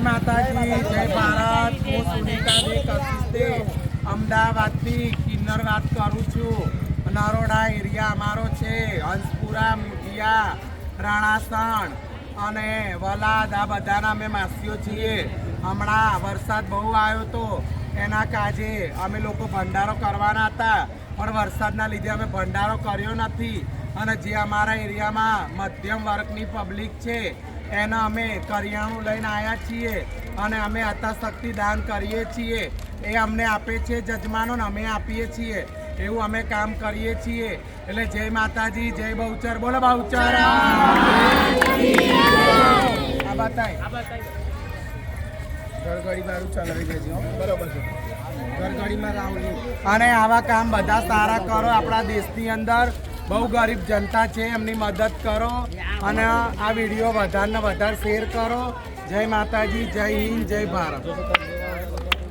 માતાજી, જય ભારત. હું સુનીતાજી કશિસ્તે અમદાવાદથી કિન્નર વાત કરું છું. નરોડા એરિયા અમારો છે. હંસપુરા મુઠિયા રાણાસણ અને વલાદ. આ બધાના અમે માસીઓ છીએ. હમણાં વરસાદ બહુ આવ્યો હતો એના કાજે અમે લોકો ભંડારો કરવાના હતા. પણ વરસાદના લીધે અમે ભંડારો કર્યો નથી. અને જે અમારા એરિયામાં મધ્યમ વર્ગની પબ્લિક છે એને અમે કરિયાણું લઈને આવ્યા છીએ અને અમે અતાશક્તિ દાન કરીએ છીએ. એ અમને આપે છે જજમાનો ને અમે આપીએ છીએ. એવું અમે કામ કરીએ છીએ. એટલે જય માતાજી જય બહુચર. બોલો બહુચર. આ બતાય. અને આવા કામ બધા સારા કરો. આપણા દેશની અંદર બહુ ગરીબ જનતા છે, એમની મદદ કરો અને આ વીડિયો વધારે ને વધારે શેર કરો. જય માતાજી, જય હિન્દ, જય ભારત.